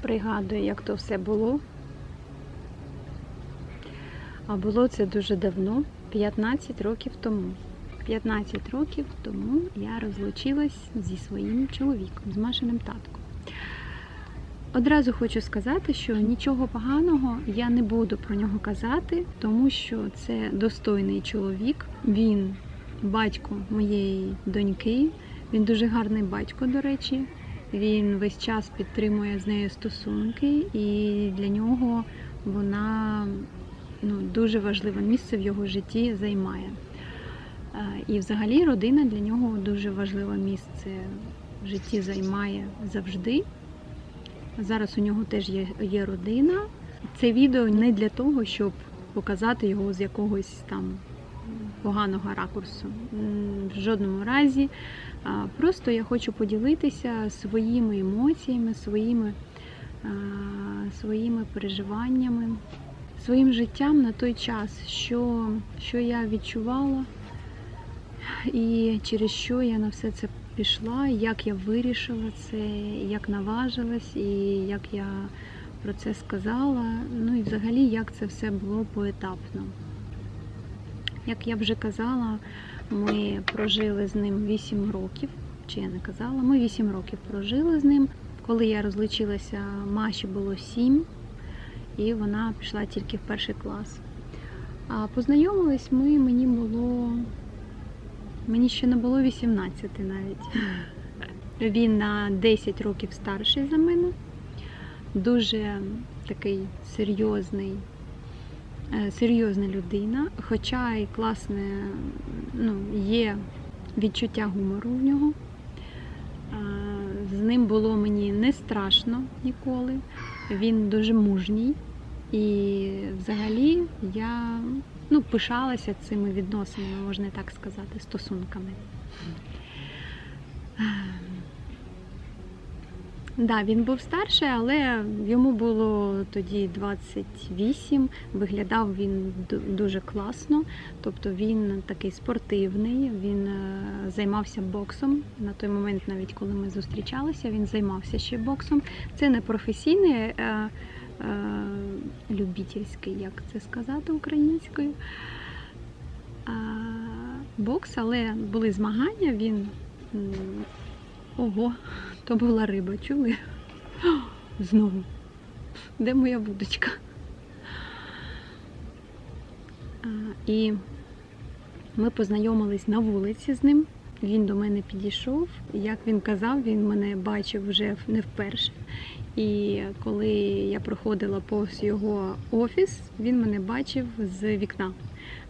Пригадую, як то все було. А було це дуже давно, 15 років тому. 15 років тому я розлучилась зі своїм чоловіком, з Машиним татком. Одразу хочу сказати, що нічого поганого я не буду про нього казати, тому що це достойний чоловік. Він батько моєї доньки. Він дуже гарний батько, до речі. Він весь час підтримує з нею стосунки, і для нього вона ну, дуже важливе місце в його житті займає. Е, І взагалі родина для нього дуже важливе місце в житті займає завжди. Зараз у нього теж є, є родина. Це відео не для того, щоб показати його з якогось там поганого ракурсу. В жодному разі. Просто я хочу поділитися своїми емоціями, своїми, своїми переживаннями, своїм життям на той час, що, що я відчувала і через що я на все це пішла, як я вирішила це, як наважилась, і як я про це сказала. Ну і взагалі, як це все було поетапно. Як я вже казала, ми прожили з ним 8 років, чи я не казала, ми 8 років прожили з ним. Коли я розлучилася, Маші було 7, і вона пішла тільки в перший клас. А познайомились ми, мені було. Мені ще не було 18 навіть. Він на 10 років старший за мене. Дуже такий серйозний, серйозна людина. Хоча і класне, ну, є відчуття гумору в нього. Е, З ним було мені не страшно ніколи. Він дуже мужній. І взагалі я ну, пишалася цими відносинами, можна так сказати, стосунками. Да, він був старший, але йому було тоді 28. Виглядав він дуже класно. Тобто він такий спортивний, він е, займався боксом. На той момент, навіть коли ми зустрічалися, він займався ще боксом. Це не професійний, е, е, любительський, як це сказати українською. А, Бокс, але були змагання, він. Ого, то була риба, чули? Знову. Де моя вудочка? А, І ми познайомились на вулиці з ним. Він до мене підійшов. Як він казав, він мене бачив вже не вперше. І коли я проходила повз його офіс, він мене бачив з вікна.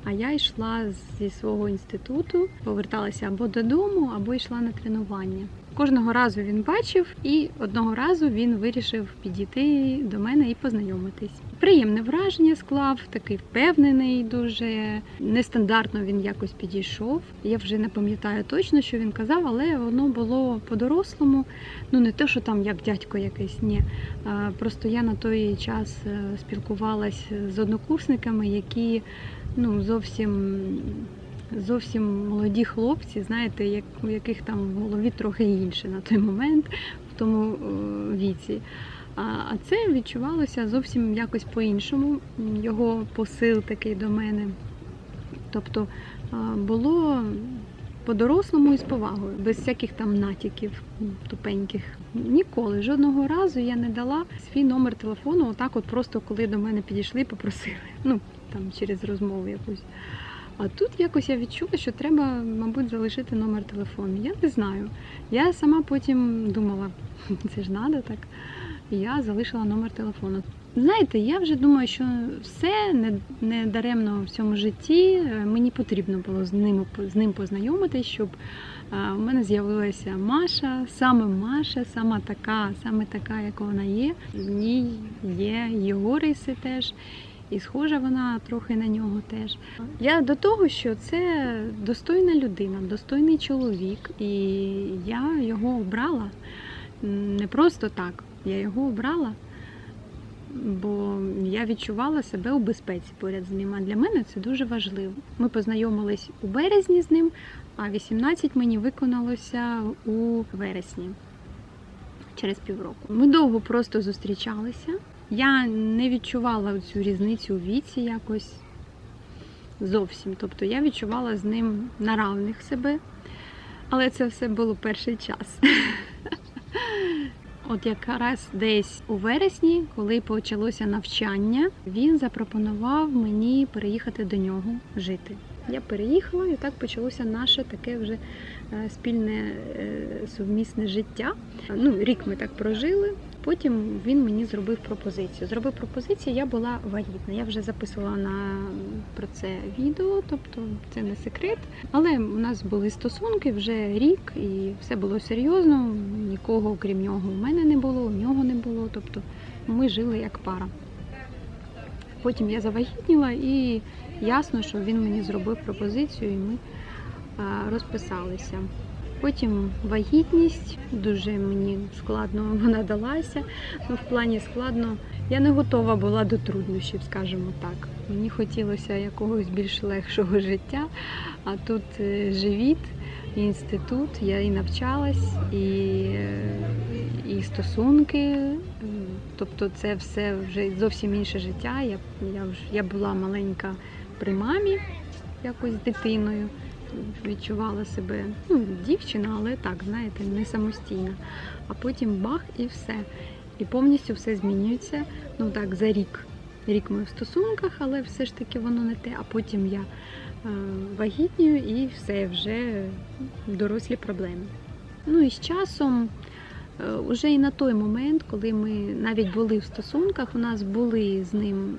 А я йшла зі свого інституту, поверталася або додому, або йшла на тренування. Кожного разу він бачив, і одного разу він вирішив підійти до мене і познайомитись. Приємне враження склав, такий впевнений, дуже нестандартно він якось підійшов. Я вже не пам'ятаю точно, що він казав, але воно було по-дорослому. Ну не те, що там як дядько якийсь, ні. Просто я на той час е, спілкувалась з однокурсниками, які ну зовсім. Зовсім молоді хлопці, знаєте, як, у яких там в голові трохи інше на той момент, в тому е, віці. А, а це відчувалося зовсім якось по-іншому. Його посил такий до мене. Тобто а, було по-дорослому і з повагою, без всяких там натяків тупеньких. Ніколи, жодного разу я не дала свій номер телефону, отак, от просто коли до мене підійшли, попросили. Ну, там через розмову якусь. А тут якось я відчула, що треба, мабуть, залишити номер телефону. Я не знаю. Я сама потім думала, це ж треба так. Я залишила номер телефону. Знаєте, я вже думаю, що все не, не даремно в цьому житті. Е, Мені потрібно було з ним, з ним познайомитись, щоб е, у мене з'явилася Маша, саме Маша, сама така, саме така, яка вона є. В ній є його риси теж. І схожа вона трохи на нього теж. Я до того, що це достойна людина, достойний чоловік, і я його обрала не просто так. Я його обрала, бо я відчувала себе у безпеці поряд з ним. А для мене це дуже важливо. Ми познайомились у березні з ним, а 18 мені виконалося у вересні. через півроку. Ми довго просто зустрічалися. Я не відчувала цю різницю у віці якось зовсім. Тобто я відчувала з ним на равних себе. Але це все було перший час. От якраз десь у вересні, коли почалося навчання, він запропонував мені переїхати до нього жити. Я переїхала, і так почалося наше таке вже е, спільне е, сумісне життя. Ну, рік ми так прожили. Потім він мені зробив пропозицію. Зробив пропозицію, я була вагітна. Я вже записувала на про це відео, тобто це не секрет. Але у нас були стосунки вже рік, і все було серйозно. Нікого, крім нього, у мене не було, у нього не було. Тобто ми жили як пара. Потім я завагітніла, і ясно, що він мені зробив пропозицію, і ми розписалися. Потім вагітність, дуже мені складно вона далася. Ну, в плані складно. Я не готова була до труднощів, скажімо так. Мені хотілося якогось більш легшого життя, а тут е, живіт, інститут, я і навчалась, і, і стосунки. Тобто це все вже зовсім інше життя. Я, я, я була маленька при мамі, якось дитиною відчувала себе ну, дівчина, але так, знаєте, не самостійна. А потім бах і все. І повністю все змінюється. Ну так, за рік. Рік ми в стосунках, але все ж таки воно не те. А потім я е, вагітнюю і все вже дорослі проблеми. Ну і з часом. Е, Уже і на той момент, коли ми навіть були в стосунках, у нас були з ним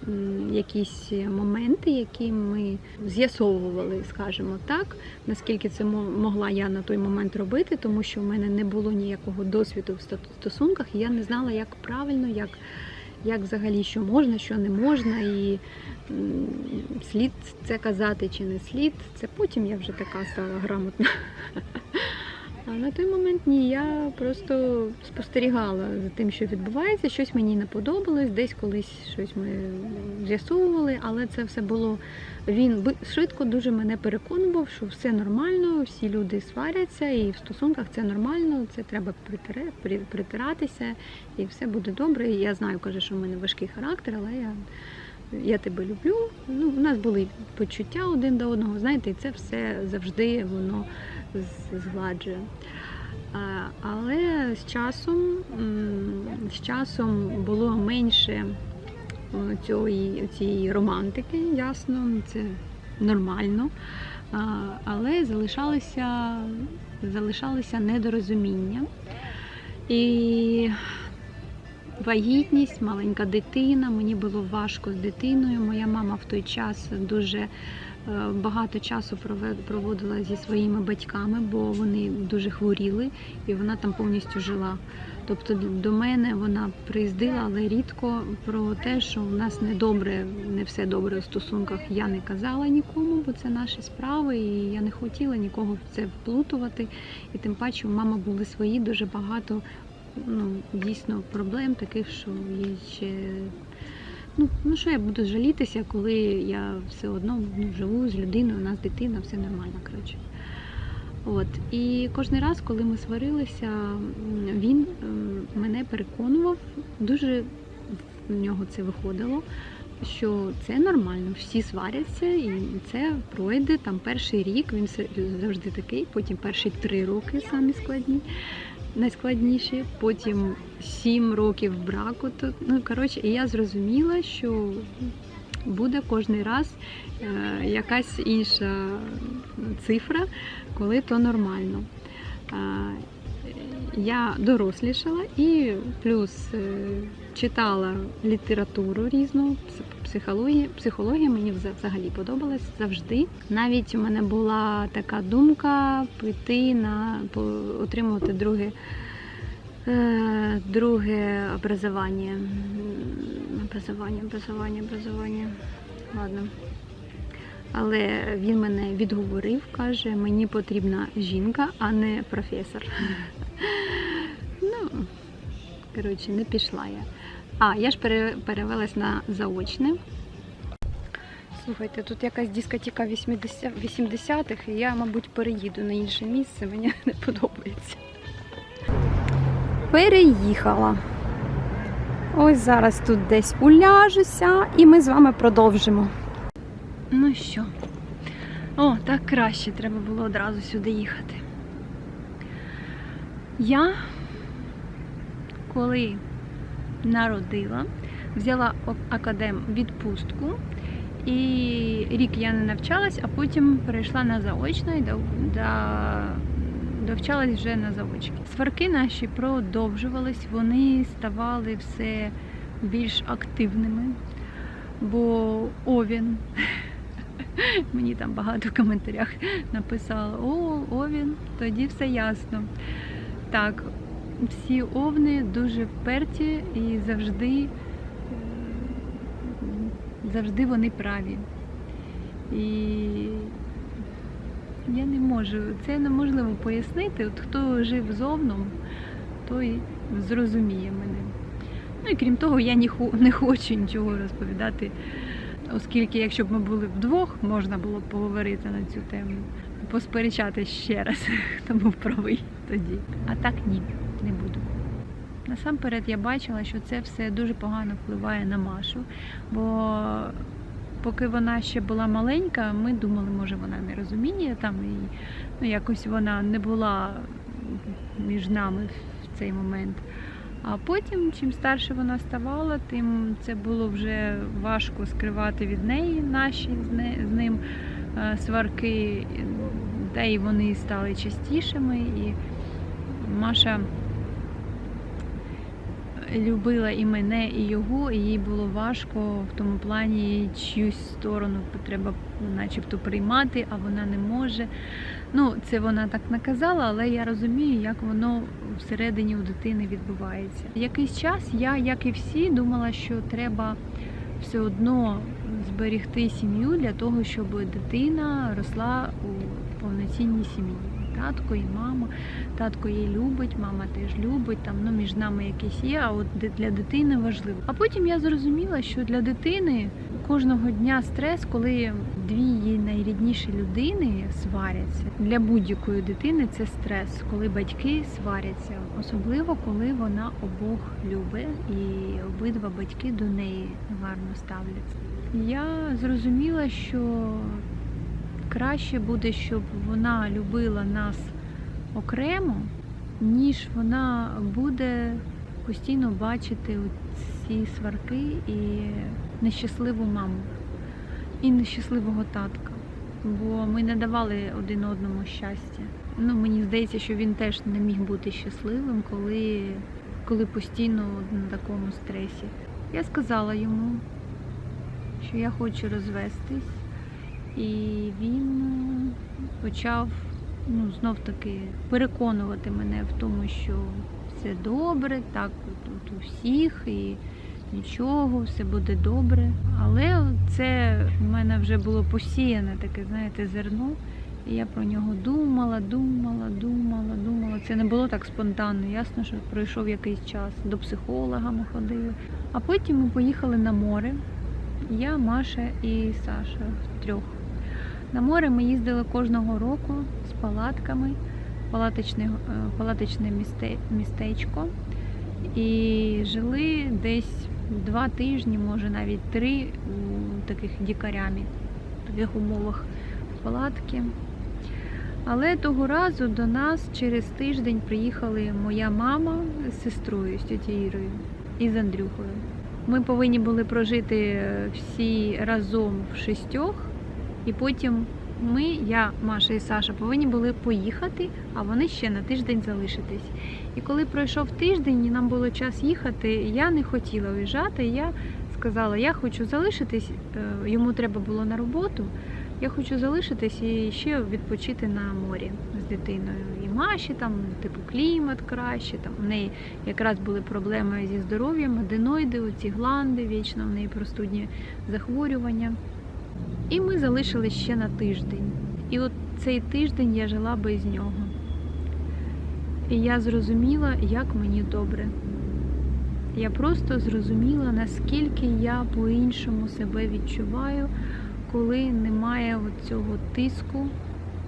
якісь моменти, які ми з'ясовували, скажімо так, наскільки це могла я на той момент робити, тому що в мене не було ніякого досвіду в стосунках, і я не знала, як правильно, як, як взагалі що можна, що не можна, і слід це казати чи не слід. Це потім я вже така стала грамотна. А на той момент ні, я просто спостерігала за тим, що відбувається. Щось мені не подобалось, десь колись щось ми з'ясовували, але це все було. Він швидко дуже мене переконував, що все нормально, всі люди сваряться, і в стосунках це нормально, це треба притиратися, і все буде добре. Я знаю, каже, що в мене важкий характер, але я. Я тебе люблю. Ну, у нас були почуття один до одного, знаєте, і це все завжди воно згладжує. Але з часом, з часом було менше цієї, цієї романтики, ясно, це нормально. Але залишалося, залишалося недорозуміння. І вагітність, маленька дитина, мені було важко з дитиною. Моя мама в той час дуже е, багато часу проводила зі своїми батьками, бо вони дуже хворіли і вона там повністю жила. Тобто до мене вона приїздила, але рідко про те, що у нас не добре, не все добре у стосунках. Я не казала нікому, бо це наші справи, і я не хотіла нікого в це вплутувати. І тим паче у мами були свої дуже багато ну, дійсно проблем таких, що є ще. Ну, ну що я буду жалітися, коли я все одно ну, живу з людиною, у нас дитина, все нормально, коротше. От. І кожен раз, коли ми сварилися, він мене переконував, дуже в нього це виходило, що це нормально, всі сваряться, і це пройде там перший рік, він завжди такий, потім перші три роки самі складні найскладніші, потім сім років браку. Тут ну коротше, і я зрозуміла, що буде кожен раз е, якась інша цифра, коли то нормально. Е, я дорослішала і плюс е, читала літературу різну, психологія. Психологія мені взагалі подобалась завжди. Навіть у мене була така думка піти на отримувати друге. е, Друге образування. Образування, образування, образування. Ладно. Але він мене відговорив, каже, мені потрібна жінка, а не професор. Ну, коротше, не пішла я. А, я ж пере- перевелась на заочне. Слухайте, тут якась дискотека 80 80-х, і я, мабуть, переїду на інше місце, мені не подобається. переїхала. Ось зараз тут десь уляжуся, і ми з вами продовжимо. Ну що? О, так краще, треба було одразу сюди їхати. Я, коли народила, взяла академ відпустку. І рік я не навчалась, а потім перейшла на заочно і да- довчалась вже на заочки. Сварки наші продовжувались, вони ставали все більш активними, бо Овін. Мені там багато в коментарях написало: О, Овін, тоді все ясно. Так, всі овни дуже вперті і завжди, е, завжди вони праві. І я не можу, це неможливо пояснити. От хто жив з овном, той зрозуміє мене. Ну і крім того, я не хочу нічого розповідати, оскільки якщо б ми були вдвох, можна було б поговорити на цю тему, посперечати ще раз, хто був правий тоді. А так ні, не буду. Насамперед я бачила, що це все дуже погано впливає на Машу, бо поки вона ще була маленька, ми думали, може вона не розуміє там і ну, якось вона не була між нами в цей момент. А потім, чим старше вона ставала, тим це було вже важко скривати від неї наші з, ним е, сварки, та й вони стали частішими. І Маша любила і мене, і його, і їй було важко в тому плані чиюсь сторону треба начебто приймати, а вона не може. Ну, це вона так наказала, але я розумію, як воно всередині у дитини відбувається. Якийсь час я, як і всі, думала, що треба все одно зберегти сім'ю для того, щоб дитина росла у повноцінній сім'ї. Татко і мама, татко її любить, мама теж любить, там ну між нами якісь є, а от для дитини важливо. А потім я зрозуміла, що для дитини кожного дня стрес, коли дві її найрідніші людини сваряться. Для будь-якої дитини це стрес, коли батьки сваряться, особливо коли вона обох любить і обидва батьки до неї гарно ставляться. Я зрозуміла, що краще буде, щоб вона любила нас окремо, ніж вона буде постійно бачити ці сварки і нещасливу маму, і нещасливого татка. Бо ми не давали один одному щастя. Ну, мені здається, що він теж не міг бути щасливим, коли, коли постійно на такому стресі. Я сказала йому, що я хочу розвестись. І він е, почав ну, знов таки переконувати мене в тому, що все добре, так тут у всіх і нічого, все буде добре. Але це в мене вже було посіяне таке, знаєте, зерно. І я про нього думала, думала, думала, думала. Це не було так спонтанно. Ясно, що пройшов якийсь час. До психолога ми ходили. А потім ми поїхали на море. Я, Маша і Саша трьох. На море ми їздили кожного року з палатками, палаточне, палаточне місте, містечко. І жили десь два тижні, може навіть три у таких дікарямі, в таких умовах палатки. Але того разу до нас через тиждень приїхали моя мама з сестрою, з Ірою і з Андрюхою. Ми повинні були прожити е, всі разом в шістьох, і потім ми, я, Маша і Саша, повинні були поїхати, а вони ще на тиждень залишитись. І коли пройшов тиждень, і нам було час їхати, я не хотіла уїжджати. Я сказала, я хочу залишитись, е, йому треба було на роботу. Я хочу залишитись і ще відпочити на морі з дитиною. І Маші там, типу, клімат краще. Там в неї якраз були проблеми зі здоров'ям, аденоїди, оці гланди, вічно в неї простудні захворювання. І ми залишились ще на тиждень. І от цей тиждень я жила без нього. І я зрозуміла, як мені добре. Я просто зрозуміла, наскільки я по-іншому себе відчуваю, коли немає цього тиску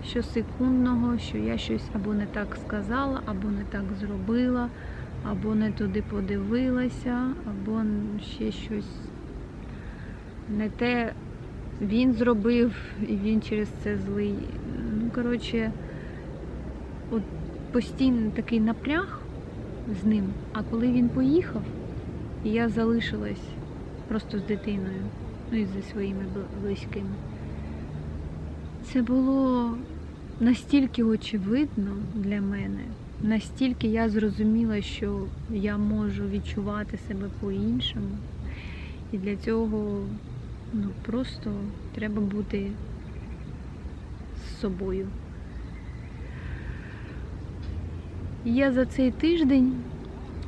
щосекундного, що я щось або не так сказала, або не так зробила, або не туди подивилася, або ще щось не те він зробив, і він через це злий. Ну, коротше, от постійно такий напряг з ним. А коли він поїхав, і я залишилась просто з дитиною, ну і зі своїми близькими. Це було настільки очевидно для мене, настільки я зрозуміла, що я можу відчувати себе по-іншому. І для цього ну, просто треба бути з собою. Я за цей тиждень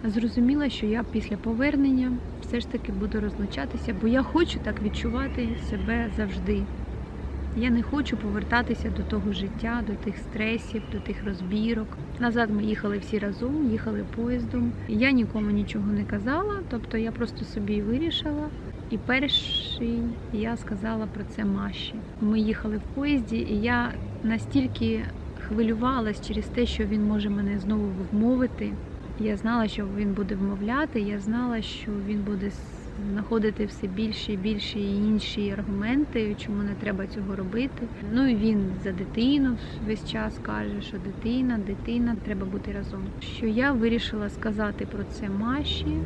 зрозуміла, що я після повернення все ж таки буду розлучатися, бо я хочу так відчувати себе завжди. Я не хочу повертатися до того життя, до тих стресів, до тих розбірок. Назад ми їхали всі разом, їхали поїздом. Я нікому нічого не казала, тобто я просто собі вирішила. І перший я сказала про це Маші. Ми їхали в поїзді, і я настільки хвилювалась через те, що він може мене знову вмовити. Я знала, що він буде вмовляти, я знала, що він буде знаходити все більше і більше і інші аргументи, чому не треба цього робити. Ну і він за дитину весь час каже, що дитина, дитина, треба бути разом. Що я вирішила сказати про це Маші,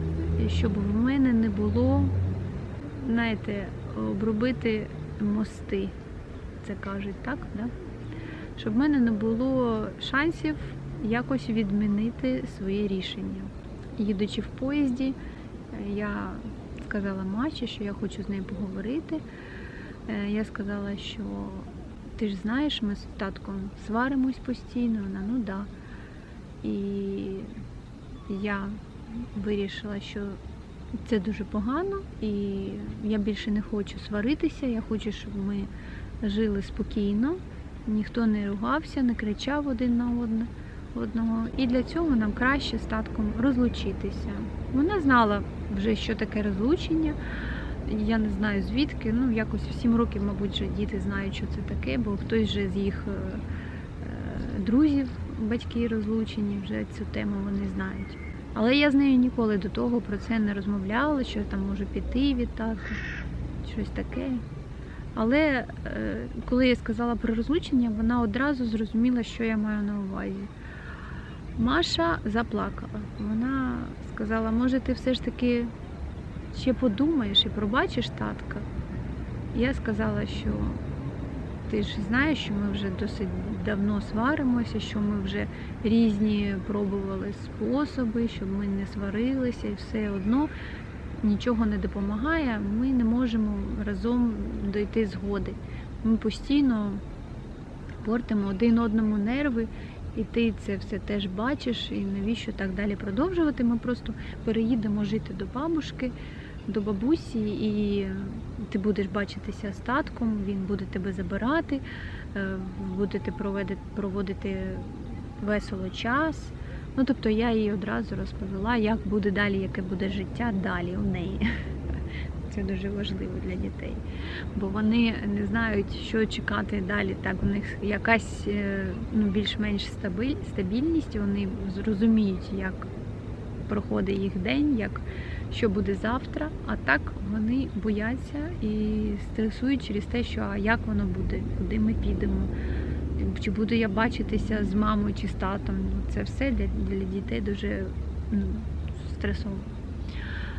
щоб в мене не було, знаєте, обробити мости. Це кажуть, так? Да? Щоб в мене не було шансів якось відмінити своє рішення. Їдучи в поїзді, я сказала Маші, що я хочу з нею поговорити. Е, Я сказала, що ти ж знаєш, ми з татком сваримось постійно. Вона ну да. І я вирішила, що це дуже погано, і я більше не хочу сваритися. Я хочу, щоб ми жили спокійно, ніхто не ругався, не кричав один на одне одного. І для цього нам краще з татком розлучитися. Вона знала вже, що таке розлучення. Я не знаю звідки. Ну, якось в 7 років, мабуть, вже діти знають, що це таке, бо хтось же з їх е, е, друзів, батьки розлучені, вже цю тему вони знають. Але я з нею ніколи до того про це не розмовляла, що там можу піти від щось таке. Але е, коли я сказала про розлучення, вона одразу зрозуміла, що я маю на увазі. Маша заплакала. Вона сказала, може, ти все ж таки ще подумаєш і пробачиш татка. Я сказала, що ти ж знаєш, що ми вже досить давно сваримося, що ми вже різні пробували способи, щоб ми не сварилися, і все одно нічого не допомагає. Ми не можемо разом дойти згоди. Ми постійно портимо один одному нерви. І ти це все теж бачиш, і навіщо так далі продовжувати? Ми просто переїдемо жити до бабушки, до бабусі, і ти будеш бачитися з татком, він буде тебе забирати, е, будете проводити, весело час. Ну, тобто я їй одразу розповіла, як буде далі, яке буде життя далі у неї. Це дуже важливо для дітей, бо вони не знають, що чекати далі. Так, у них якась е, ну, більш-менш стабіль, стабільність, вони зрозуміють, як проходить їх день, як що буде завтра. А так вони бояться і стресують через те, що а як воно буде, куди ми підемо, чи буду я бачитися з мамою чи з татом. Це все для, для дітей дуже ну, стресово.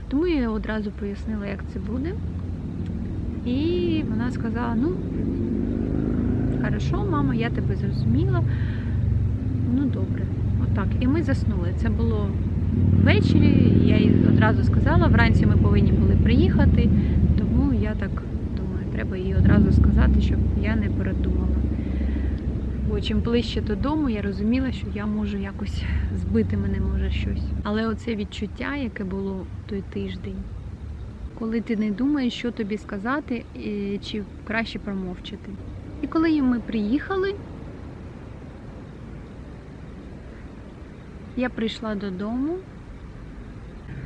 Тому я одразу пояснила, як це буде. І вона сказала: ну, хорошо, мама, я тебе зрозуміла. Ну, добре, отак. І ми заснули. Це було ввечері, я їй одразу сказала, вранці ми повинні були приїхати, тому я так думаю, треба їй одразу сказати, щоб я не передумала. Бо чим ближче додому, я розуміла, що я можу якось збити мене може щось. Але оце відчуття, яке було той тиждень, коли ти не думаєш, що тобі сказати, чи краще промовчати. І коли ми приїхали, я прийшла додому.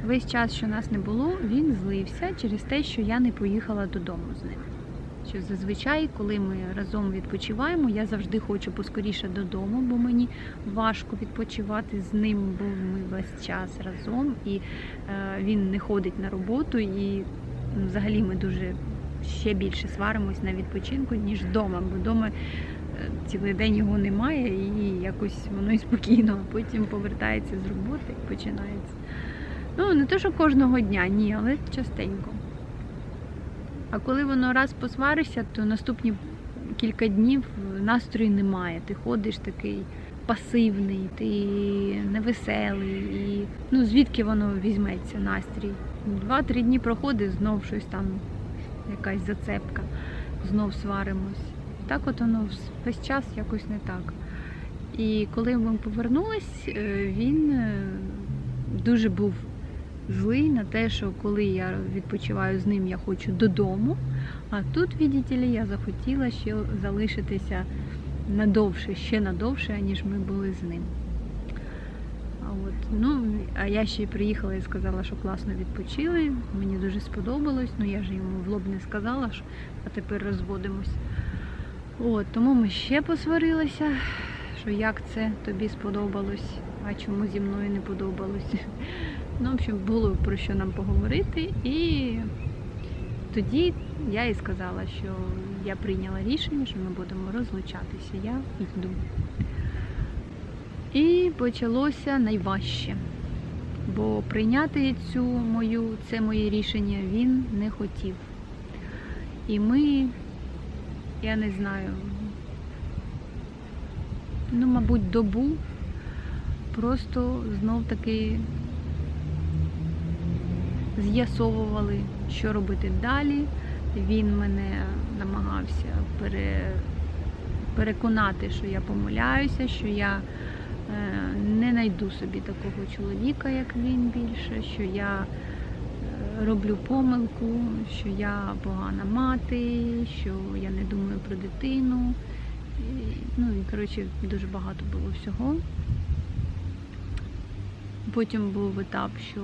Весь час, що нас не було, він злився через те, що я не поїхала додому з ним. Що зазвичай, коли ми разом відпочиваємо, я завжди хочу поскоріше додому, бо мені важко відпочивати з ним, бо ми весь час разом, і е, він не ходить на роботу, і взагалі ми дуже ще більше сваримось на відпочинку, ніж вдома, бо вдома цілий день його немає, і якось воно і спокійно, а потім повертається з роботи і починається. Ну, не те, що кожного дня, ні, але частенько. А коли воно раз посваришся, то наступні кілька днів настрою немає. Ти ходиш такий пасивний, ти невеселий. І ну звідки воно візьметься настрій? Два-три дні проходить, знов щось там, якась зацепка, знов сваримось. Так от воно весь час якось не так. І коли ми повернулись, е, він е, дуже був злий на те, що коли я відпочиваю з ним, я хочу додому. А тут, ли, я захотіла ще залишитися надовше, ще надовше, ніж ми були з ним. От, ну, а я ще приїхала і сказала, що класно відпочили. Мені дуже сподобалось. Ну я ж йому в лоб не сказала, що а тепер розводимось. От, тому ми ще посварилися, що як це тобі сподобалось, а чому зі мною не подобалось. Ну, в общем, було про що нам поговорити, і тоді я і сказала, що я прийняла рішення, що ми будемо розлучатися. Я йду. І почалося найважче. Бо прийняти цю мою, це моє рішення він не хотів. І ми, я не знаю, ну, мабуть, добу просто знов таки з'ясовували, що робити далі. Він мене намагався пере, переконати, що я помиляюся, що я е, не знайду собі такого чоловіка, як він більше, що я роблю помилку, що я погана мати, що я не думаю про дитину. Ну і коротше дуже багато було всього. Потім був етап, що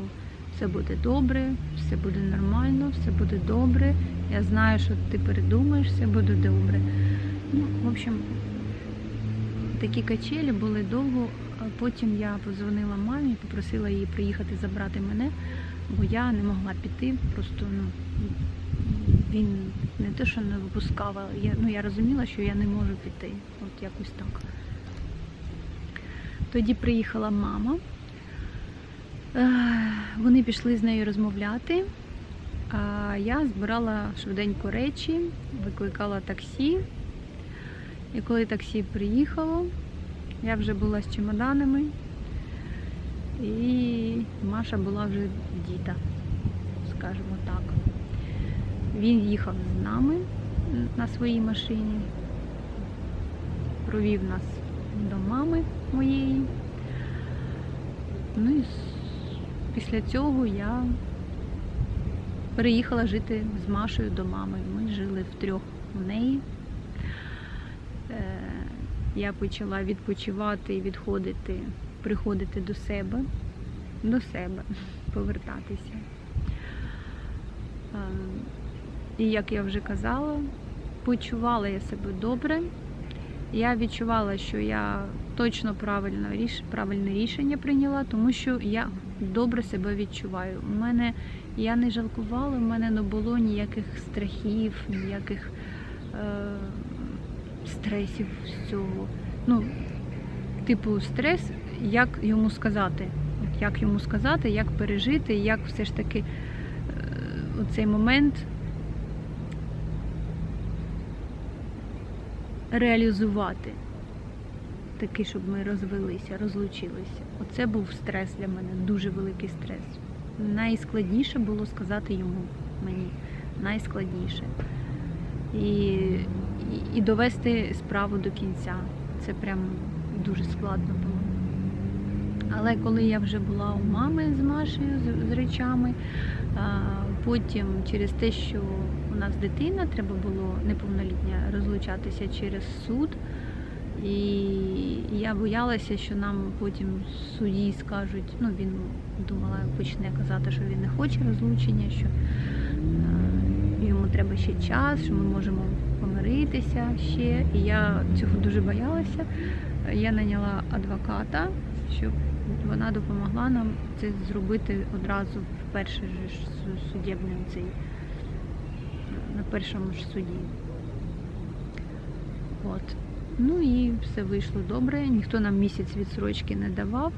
все буде добре, все буде нормально, все буде добре. Я знаю, що ти передумаєш, все буде добре. Ну, в общем, такі качелі були довго. Потім я подзвонила мамі, попросила її приїхати забрати мене, бо я не могла піти. Просто ну, він не те, що не випускав, а я, ну, я розуміла, що я не можу піти. От якось так. Тоді приїхала мама. Е, Вони пішли з нею розмовляти. А я збирала швиденько речі, викликала таксі. І коли таксі приїхало, я вже була з чемоданами, і Маша була вже діта, скажімо так. Він їхав з нами на своїй машині, провів нас до мами моєї. Ну і після цього я переїхала жити з Машею до мами. Ми жили втрьох у неї. Е, Я почала відпочивати і відходити, приходити до себе, до себе, повертатися. Е, І як я вже казала, почувала я себе добре. Я відчувала, що я точно правильне рішення прийняла, тому що я добре себе відчуваю. У мене я не жалкувала, в мене не було ніяких страхів, ніяких е... стресів з цього. Ну, типу, стрес, як йому сказати? Як йому сказати, як пережити, як все ж таки е... оцей момент реалізувати. Такий, щоб ми розвелися, розлучилися. Оце був стрес для мене, дуже великий стрес. Найскладніше було сказати йому мені. Найскладніше. І, і довести справу до кінця. Це прям дуже складно було. Але коли я вже була у мами з Машею з, з речами, а, потім через те, що у нас дитина, треба було неповнолітня розлучатися через суд. І я боялася, що нам потім судді скажуть, ну він думала, почне казати, що він не хоче розлучення, що е, йому треба ще час, що ми можемо помиритися ще. І я цього дуже боялася. Я наняла адвоката, щоб вона допомогла нам це зробити одразу в перший же судебний цей на першому ж суді. От. Ну і все вийшло добре. Ніхто нам місяць відсрочки не давав.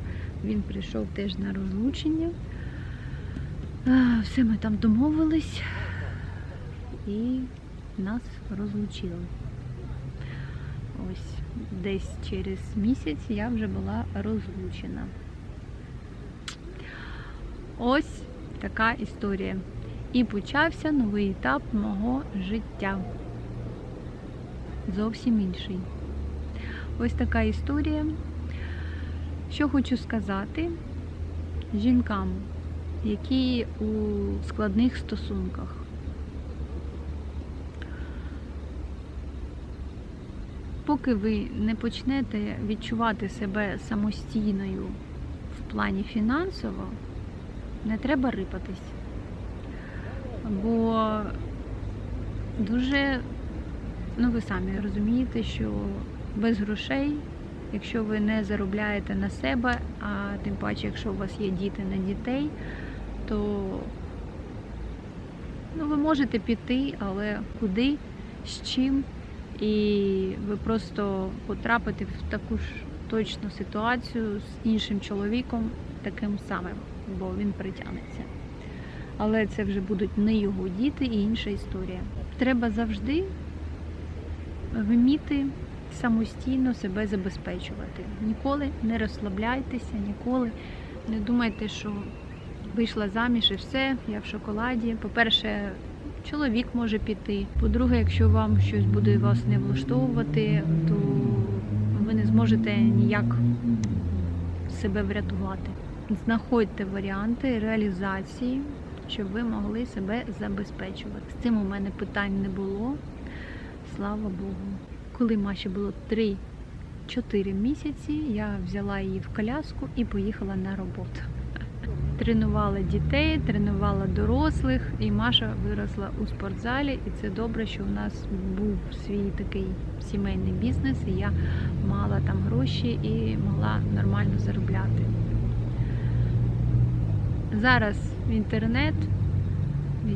Він прийшов теж на розлучення. Все ми там домовились і нас розлучили. Ось десь через місяць я вже була розлучена. Ось така історія. І почався новий етап мого життя. Зовсім інший. Ось така історія. Що хочу сказати жінкам, які у складних стосунках. Поки ви не почнете відчувати себе самостійною в плані фінансово, не треба рипатись. Бо дуже, ну ви самі розумієте, що без грошей, якщо ви не заробляєте на себе, а тим паче, якщо у вас є діти на дітей, то ну, ви можете піти, але куди, з чим, і ви просто потрапите в таку ж точну ситуацію з іншим чоловіком, таким самим, бо він притягнеться. Але це вже будуть не його діти і інша історія. Треба завжди вміти самостійно себе забезпечувати. Ніколи не розслабляйтеся, ніколи не думайте, що вийшла заміж і все, я в шоколаді. По-перше, чоловік може піти. По-друге, якщо вам щось буде вас не влаштовувати, то ви не зможете ніяк себе врятувати. Знаходьте варіанти реалізації, щоб ви могли себе забезпечувати. З цим у мене питань не було. Слава Богу. Коли Маші було 3-4 місяці, я взяла її в коляску і поїхала на роботу. Тренувала дітей, тренувала дорослих, і Маша виросла у спортзалі. І це добре, що у нас був свій такий сімейний бізнес, і я мала там гроші і могла нормально заробляти. Зараз інтернет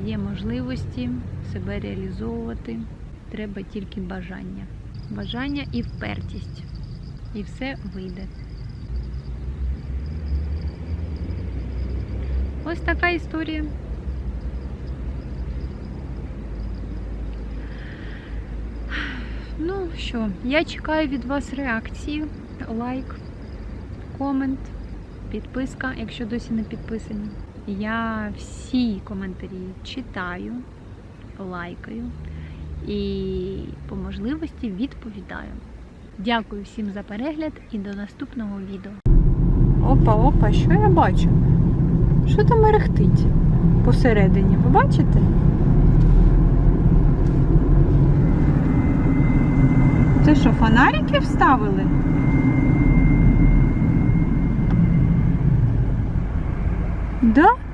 є можливості себе реалізовувати. Треба тільки бажання. Бажання і впертість. І все вийде. Ось така історія. Ну що, я чекаю від вас реакції, лайк, комент, підписка, якщо досі не підписані. Я всі коментарі читаю, лайкаю і по можливості відповідаю. Дякую всім за перегляд і до наступного відео. Опа, опа, що я бачу? Що там мерехтить посередині? Ви бачите? Це що, фонарики вставили? Да?